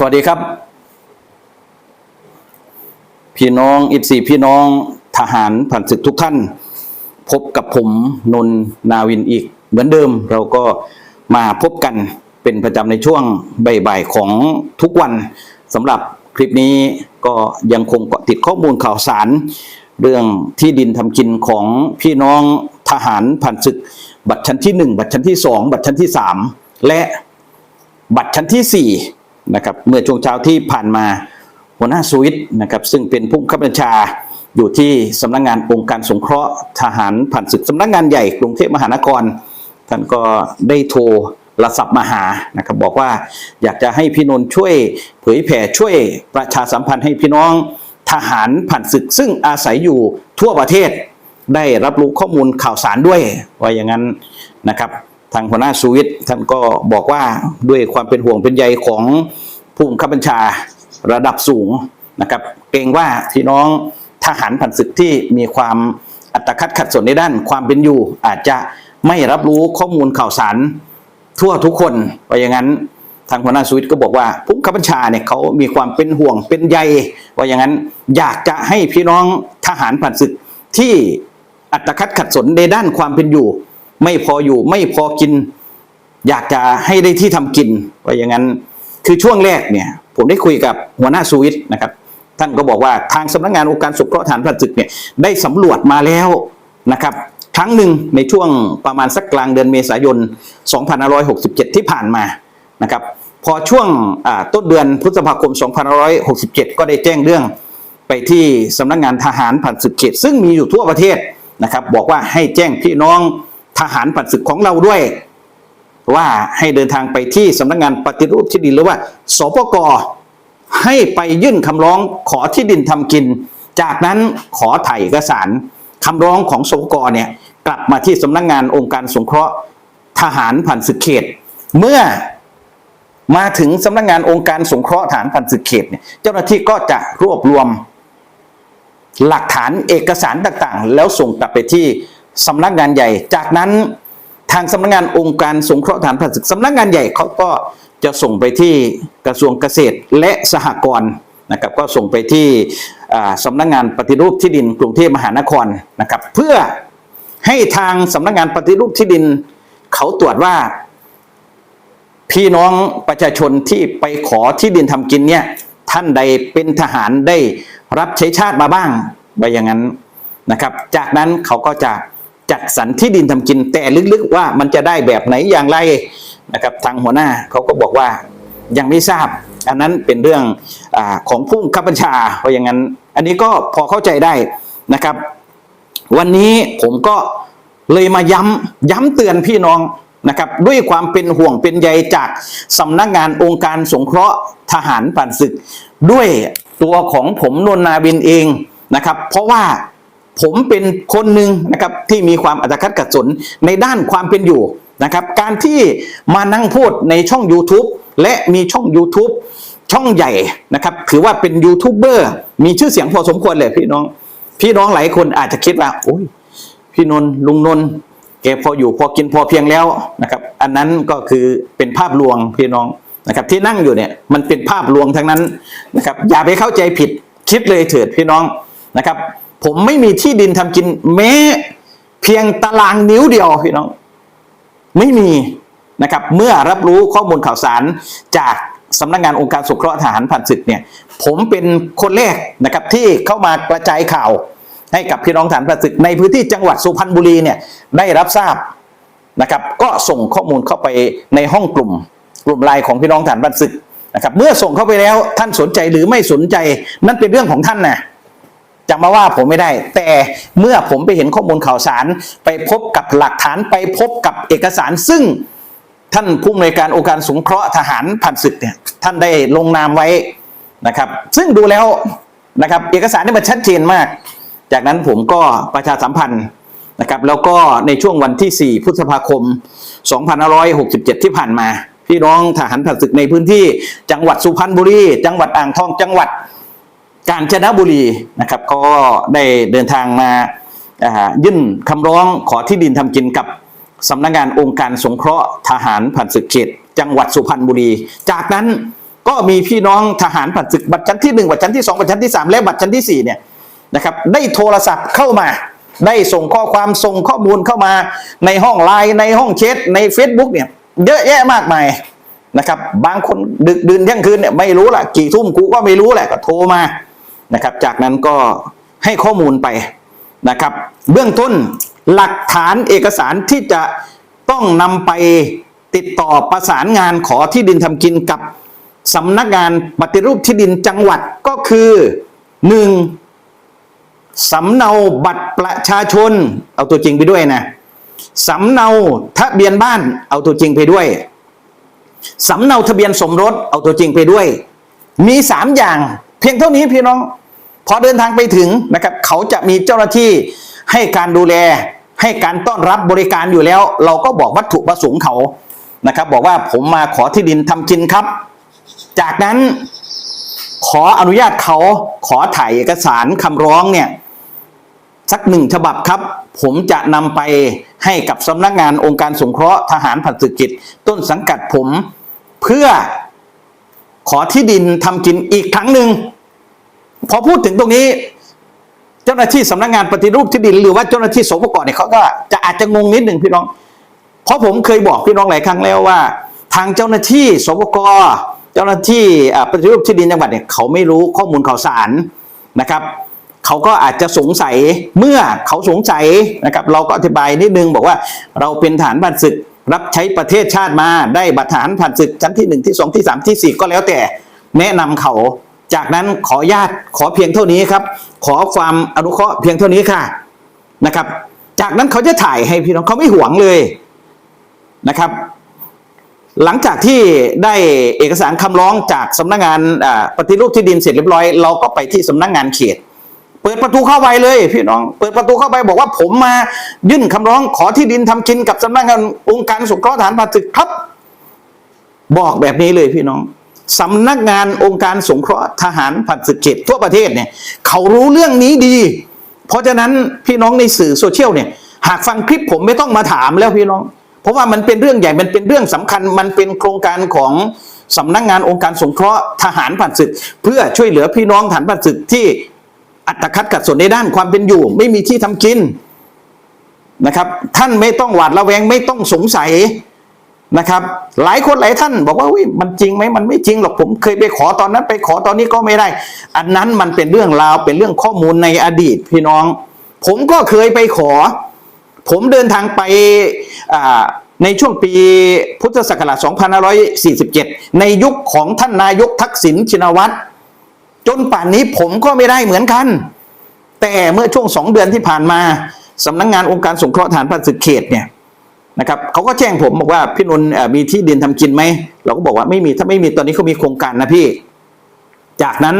สวัสดีครับ พี่น้องอิบสีพี่น้องทหารผ่านศึกทุกท่าน พบกับผมนนทนาวินอีก เหมือนเดิมเราก็มาพบกันเป็นประจำในช่วงบ่ายๆของทุกวันสำหรับคลิปนี้ก็ยังคงเกาะติดข้อมูลข่าวสาร เรื่องที่ดินทำกินของพี่น้องทหารผ่านศึก บัตรชั้นที่หนึ่งบัตรชั้นที่สองบัตรชั้นที่สามและบัตรชั้นที่ 4 นะครับเมื่อช่วงเช้าที่ผ่านมาหัวหน้าสวิตนะครับซึ่งเป็นผู้บังคับบัญชาอยู่ที่สำนักงงานองค์การสงเคราะห์ทหารผ่านศึกสำนักงานใหญ่กรุงเทพมหานครท่านก็ได้โทรระสับมาหานะครับบอกว่าอยากจะให้พี่นนท์ช่วยเผยแผ่ช่วยประชาสัมพันธ์ให้พี่น้องทหารผ่านศึกซึ่งอาศัยอยู่ทั่วประเทศ ได้รับรู้ข้อมูลข่าวสารด้วยว่าอย่างนั้นนะครับ ทางหัวหน้าสุวิทย์ท่านก็บอกว่าด้วยความเป็นห่วงเป็นใยของผู้บังคับบัญชาระดับสูงนะครับ เกรงว่าพี่น้องทหารผ่านศึกที่มีความอัตคัดขัดสนในด้านความเป็นอยู่ อาจจะไม่รับรู้ข้อมูลข่าวสารทั่วทุกคนว่าะอย่างนั้นทางหัวหน้าสวิตก็บอกว่าผู้บังคับบัญชาเนี่ยเขามีความเป็นห่วงเป็นใยว่าอย่างนั้นอยากจะให้พี่น้องทหารผ่านศึกที่อัตคัดขัดสนในด้านความเป็นอยู่ ไม่พออยู่ไม่พอกิน อยากจะให้ได้ที่ทำกินว่าอย่างนั้น คือช่วงแรกเนี่ย ผมได้คุยกับหัวหน้าสวิตนะครับ ท่านก็บอกว่าทางสำนักงานองค์การสงเคราะห์ฐานผ่านศึกเนี่ยได้สำรวจมาแล้วนะครับครั้งหนึ่งในช่วงประมาณสักกลางเดือนเมษายน 2567 ที่ผ่านมานะครับ พอช่วงต้นเดือนพฤษภาคม 2567 ก็ได้แจ้งเรื่องไปที่สำนักงานทหารผ่านศึกเขต ซึ่งมีอยู่ทั่วประเทศนะครับ บอกว่าให้แจ้งพี่น้อง ทหารผ่านศึกของเราด้วย ว่าให้เดินทางไปที่สำนักงานปฏิรูปที่ดินหรือว่าสปกให้ไปยื่นคำร้องขอที่ดินทำกิน จากนั้นขอถ่ายเอกสารคำร้องของสปกเนี่ยกลับมาที่สำนักงานองค์การสงเคราะห์ทหารผ่านศึกเขต เมื่อมาถึงสำนักงานองค์การสงเคราะห์ทหารผ่านศึกเขตเนี่ยเจ้าหน้าที่ก็จะรวบรวม หลักฐานเอกสารต่างๆ แล้วส่งกลับไปที่ สำนักงานใหญ่ จากนั้นทางสำนักงานองค์การสงเคราะห์ฐานผ่านศึกสำนักงานใหญ่เขาก็จะส่งไปที่กระทรวงเกษตรและสหกรณ์นะครับก็ส่งไปที่สำนักงานปฏิรูปที่ดินกรุงเทพมหานครนะครับ เพื่อให้ทางสำนักงานปฏิรูปที่ดิน เขาตรวจว่า พี่น้องประชาชนที่ไปขอที่ดินทำกินเนี่ยท่านใดเป็นทหารได้รับใช้ชาติมาบ้างไปอย่างนั้นนะครับ จากนั้นเขาก็จะ จัดสรรที่ดินทำกินแต่ลึกๆว่ามันจะได้แบบไหนอย่างไรนะครับทางหัวหน้าเขาก็บอกว่ายังไม่ทราบ อันนั้นเป็นเรื่องอของผู้บับบัญชา เพราะอย่างนั้น อันนี้ก็พอเข้าใจได้นะครับ วันนี้ผมก็เลยมาย้ำย้ำเตือนพี่น้องนะครับด้วยความเป็นห่วงเป็นใยจากสำนักงานองค์การสงเคราะห์ทหารผ่านศึก ด้วยตัวของผมนนนาวินเองนะครับ เพราะว่า ผมเป็นคนหนึ่งนะครับที่มีความอัตคัดขัดสนในด้านความเป็นอยู่นะครับ การที่มานั่งพูดในช่อง YouTube และมีช่อง YouTube ช่องใหญ่นะครับ ถือว่าเป็นยูทูบเบอร์มีชื่อเสียงพอสมควรเลยพี่น้อง พี่น้องหลายคนอาจจะคิดว่าโอ้ยพี่นนท์ลุงนนท์แกพออยู่พอกินพอเพียงแล้วนะครับ อันนั้นก็คือเป็นภาพลวงพี่น้องนะครับ ที่นั่งอยู่เนี่ยมันเป็นภาพลวงทั้งนั้นนะครับ อย่าไปเข้าใจผิดคิดเลยเถิดพี่น้องนะครับ ผมไม่มีที่ดินทำกิน แม้เพียงตารางนิ้วเดียวพี่น้อง ไม่มีนะครับ เมื่อรับรู้ข้อมูลข่าวสารจากสำนักงานองค์การสงเคราะห์ทหารผ่านศึกเนี่ย ผมเป็นคนแรกนะครับที่เข้ามากระจายข่าวให้กับพี่น้องฐานผ่านศึก ในพื้นที่จังหวัดสุพรรณบุรีเนี่ยได้รับทราบนะครับ ก็ส่งข้อมูลเข้าไปในห้องกลุ่ม กลุ่มไลน์ของพี่น้องฐานผ่านศึกนะครับ เมื่อส่งเข้าไปแล้วท่านสนใจหรือไม่สนใจนั่นเป็นเรื่องของท่านนะ จะมาว่าผมไม่ได้ แต่เมื่อผมไปเห็นข้อมูลข่าวสาร ไปพบกับหลักฐานไปพบกับเอกสารซึ่งท่านผู้อำนวยการองค์การสงเคราะห์ทหารผ่านศึกเนี่ยท่านได้ลงนามไว้นะครับ ซึ่งดูแล้วนะครับเอกสารนี่มันชัดเจนมาก จากนั้นผมก็ประชาสัมพันธ์นะครับแล้วก็ในช่วงวันที่ 4 พฤษภาคม 2567 ที่ผ่านมา พี่น้องทหารผ่านศึกในพื้นที่จังหวัดสุพรรณบุรี จังหวัดอ่างทองจังหวัด กาญจนบุรีนะครับก็ได้เดินทางมายื่นคำร้องขอที่ดินทำกินกับสำนักงานองค์การสงเคราะห์ทหารผ่านศึกเขตจังหวัดสุพรรณบุรี จากนั้นก็มีพี่น้องทหารผ่านศึกบัตรชั้นที่หนึ่งบัตรชั้นที่สองบัตรชั้นที่สามและบัตรชั้นที่สี่เนี่ยนะครับได้โทรศัพท์เข้ามาได้ส่งข้อความส่งข้อมูลเข้ามาในห้องไลน์ในห้องแชทใน Facebook เนี่ยเยอะแยะมากมายนะครับบางคนดึกดื่นเที่ยงคืนเนี่ยไม่รู้ละกี่ทุ่มกูก็ไม่รู้แหละก็โทรมา นะครับ จากนั้นก็ให้ข้อมูลไปนะครับ เบื้องต้นหลักฐานเอกสารที่จะต้องนำไปติดต่อประสานงานขอที่ดินทำกินกับสำนักงานปฏิรูปที่ดินจังหวัดก็คือหนึ่งสำเนาบัตรประชาชน เอาตัวจริงไปด้วยนะสำเนาทะเบียนบ้านเอาตัวจริงไปด้วยสำเนาทะเบียนสมรสเอาตัวจริงไปด้วย มีสามอย่าง เพียงเท่านี้พี่น้อง พอเดินทางไปถึงนะครับเขาจะมีเจ้าหน้าที่ให้การดูแล ให้การต้อนรับบริการอยู่แล้ว เราก็บอกวัตถุประสงค์เขานะครับ บอกว่าผมมาขอที่ดินทำกินครับ จากนั้นขออนุญาตเขาขอถ่ายเอกสารคำร้องเนี่ยสักหนึ่งฉบับครับ ผมจะนำไปให้กับสำนักงานองค์การสงเคราะห์ทหารผัดสึกจิตต้นสังกัดผมเพื่อขอที่ดินทำกินอีกครั้งหนึ่ง พอพูดถึงตรงนี้ เจ้าหน้าที่สำนักงานปฏิรูปที่ดิน หรือว่าเจ้าหน้าที่สปกเนี่ยเขาก็จะอาจจะงงนิดหนึ่งพี่น้อง เพราะผมเคยบอกพี่น้องหลายครั้งแล้วว่า ทางเจ้าหน้าที่สปกเจ้าหน้าที่ปฏิรูปที่ดินจังหวัดเนี่ยเขาไม่รู้ข้อมูลข่าวสารนะครับเขาก็อาจจะสงสัยเมื่อเขาสงสัยนะครับ เราก็อธิบายนิดนึงบอกว่าเราเป็นฐานผ่านศึก รับใช้ประเทศชาติมาได้บัตรฐานผ่านศึกชั้นที่หนึ่งที่สองที่สามที่สี่ก็แล้วแต่แนะนำเขา จากนั้นขอญาตขอเพียงเท่านี้ครับ ขอความอนุเคราะห์เพียงเท่านี้ค่ะนะครับ จากนั้นเขาจะถ่ายให้พี่น้องเขาไม่หวงเลยนะครับ หลังจากที่ได้เอกสารคำร้องจากสำนักงานปฏิรูปที่ดินเสร็จเรียบร้อย เราก็ไปที่สำนักงานเขตเปิดประตูเข้าไปเลยพี่น้อง เปิดประตูเข้าไปบอกว่าผมมายื่นคำร้องขอที่ดินทำกินกับสำนักงานองค์การสงเคราะห์ฐานผ่านศึกครับ บอกแบบนี้เลยพี่น้อง สำนักงานองค์การสงเคราะห์ทหารผ่านศึกเขตทั่วประเทศเนี่ยเขารู้เรื่องนี้ดี เพราะฉะนั้นพี่น้องในสื่อโซเชียลเนี่ยหากฟังคลิปผมไม่ต้องมาถามแล้วพี่น้อง เพราะว่ามันเป็นเรื่องใหญ่มันเป็นเรื่องสำคัญ มันเป็นโครงการของสำนักงานองค์การสงเคราะห์ทหารผ่านศึก เพื่อช่วยเหลือพี่น้องฐานผ่านศึกที่อัตคัดขัดสนในด้านความเป็นอยู่ ไม่มีที่ทำกินนะครับ ท่านไม่ต้องหวาดระแวงไม่ต้องสงสัย นะครับ หลายคนหลายท่านบอกว่าอุ๊ยมันจริงไหมมันไม่จริงหรอกผมเคยไปขอตอนนั้นไปขอตอนนี้ก็ไม่ได้ อันนั้นมันเป็นเรื่องราวเป็นเรื่องข้อมูลในอดีตพี่น้อง ผมก็เคยไปขอ ผมเดินทางไปในช่วงปีพุทธศักราช 2547 ในยุคของท่านนายกทักษิณชินวัตร จนป่านนี้ผมก็ไม่ได้เหมือนกัน แต่เมื่อช่วงสองเดือนที่ผ่านมาสำนักงานองค์การสงเคราะห์ฐานพันศึกเขตเนี่ย นะครับเขาก็แจ้งผมบอกว่าพี่นนท์มีที่ดินทำกินไหมเราก็บอกว่าไม่มีถ้าไม่มีตอนนี้เขามีโครงการนะพี่ จากนั้น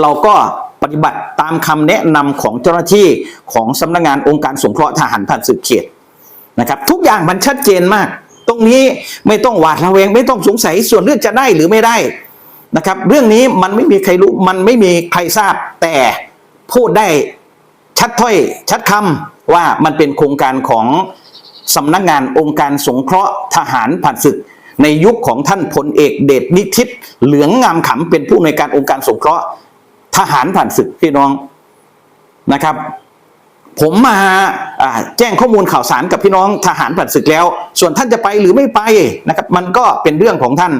เราก็ปฏิบัติตามคำแนะนำของเจ้าหน้าที่ของสำนักงานองค์การสงเคราะห์ทหารผ่านศึกเขตนะครับทุกอย่างมันชัดเจนมาก ตรงนี้ไม่ต้องหวาดระแวงไม่ต้องสงสัยส่วนเรื่องจะได้หรือไม่ได้นะครับ เรื่องนี้มันไม่มีใครรู้มันไม่มีใครทราบ แต่พูดได้ชัดถ้อยชัดคำว่ามันเป็นโครงการของ สำนักงานองค์การสงเคราะห์ทหารผ่านศึก ในยุคของท่านพลเอกเดชนิทิตเหลืองงามขำเป็นผู้ในวยการองค์การสงเคราะห์ทหารผ่านศึกพี่น้องนะครับ ผมมาแจ้งข้อมูลข่าวสารกับพี่น้องทหารผ่านศึกแล้ว ส่วนท่านจะไปหรือไม่ไปนะครับ มันก็เป็นเรื่องของท่าน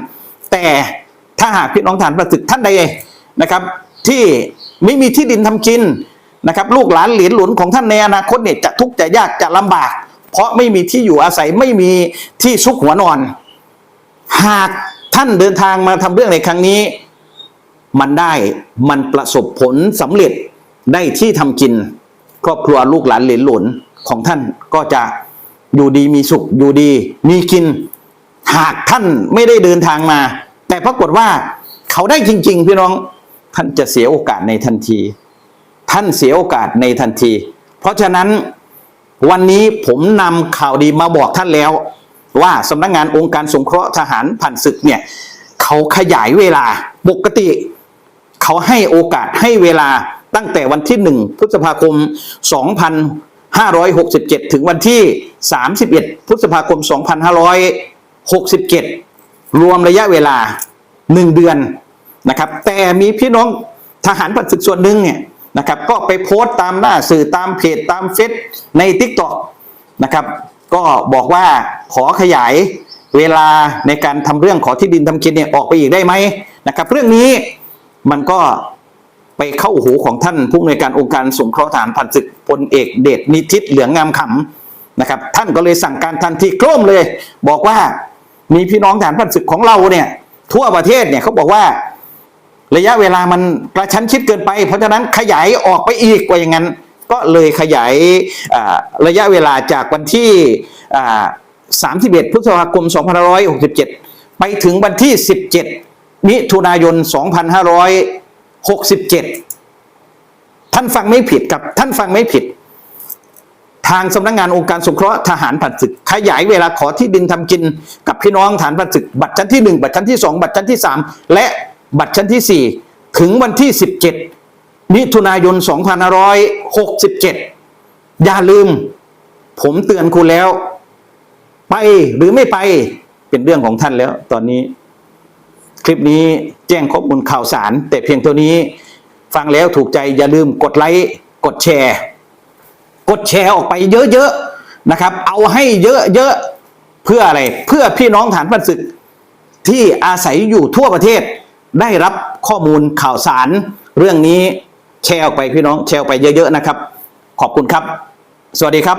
แต่ถ้าหากพี่น้องทหารผ่านศึกท่านใดนะครับ ที่ไม่มีที่ดินทำกินนะครับ ลูกหลานเหรียญหลุนของท่านในอนาคตเนี่ยจะทุกข์จะยากจะลำบาก เพราะไม่มีที่อยู่อาศัยไม่มีที่ซุกหัวนอน หากท่านเดินทางมาทำเรื่องในครั้งนี้ มันได้มันประสบผลสำเร็จได้ที่ทำกิน ครอบครัวลูกหลานเหลนหลนของท่านก็จะอยู่ดีมีสุขอยู่ดี มีกิน หากท่านไม่ได้เดินทางมา แต่ปรากฏว่าเขาได้จริง ๆ พี่น้องท่านจะเสียโอกาสในทันที ท่านเสียโอกาสในทันที เพราะฉะนั้น วันนี้ผมนำข่าวดีมาบอกท่านแล้ว ว่าสำนักงานองค์การสงเคราะห์ทหารผ่านศึกเนี่ยเขาขยายเวลาปกติ เขาให้โอกาสให้เวลาตั้งแต่วันที่ 1 พฤษภาคม 2567 ถึงวันที่ 31 พฤษภาคม 2567 รวมระยะเวลา 1 เดือนนะครับ แต่มีพี่น้องทหารผ่านศึกส่วนหนึ่งเนี่ย นะครับก็ไปโพสต์ตามหน้าสื่อตามเพจตามเฟซในทิกตอกนะครับก็บอกว่าขอขยายเวลาในการทำเรื่องขอที่ดินทำกินเนี่ยออกไปอีกได้ไหมนะครับเรื่องนี้มันก็ไปเข้าหูของท่านผู้อำนวยการองค์การสงเคราะห์ทหารพันศึกพลเอกเดชนิติตเหลืองงามขำนะครับท่านก็เลยสั่งการทันทีโครมเลย บอกว่ามีพี่น้องทหารพันศึกของเราเนี่ยทั่วประเทศเนี่ยเขาบอกว่า ระยะเวลามันกระชั้นชิดเกินไป เพราะฉะนั้นขยายออกไปอีกกว่าอย่างนั้น ก็เลยขยายระยะเวลาจากวันที่31พฤษภาคม2567 ไปถึงวันที่ 17 มิถุนายน 2567 ท่านฟังไม่ผิดครับท่านฟังไม่ผิด ทางสำนักงานองค์การสงเคราะห์ทหารผ่านศึก ขยายเวลาขอที่ดินทำกิน กับพี่น้องฐานผ่านศึก บัตรชั้นที่ 1 บัตรชั้นที่ 2 บัตรชั้นที่ 3 และ บัตรชั้นที่ 4 ถึงวันที่ 17มิถุนายน 2567 อย่าลืม ผมเตือนคุณแล้ว ไปหรือไม่ไปเป็นเรื่องของท่านแล้วตอนนี้ คลิปนี้แจ้งข้อมูลข่าวสาร แต่เพียงเท่านี้ ฟังแล้วถูกใจอย่าลืมกดไลค์กดแชร์ กดแชร์ออกไปเยอะๆนะครับ เอาให้เยอะๆเพื่ออะไร เพื่อพี่น้องฐานพันศึกที่อาศัยอยู่ทั่วประเทศ ได้รับข้อมูลข่าวสาร เรื่องนี้แชร์ออกไปพี่น้องแชร์ออกไปเยอะ ๆ นะครับ ขอบคุณครับ สวัสดีครับ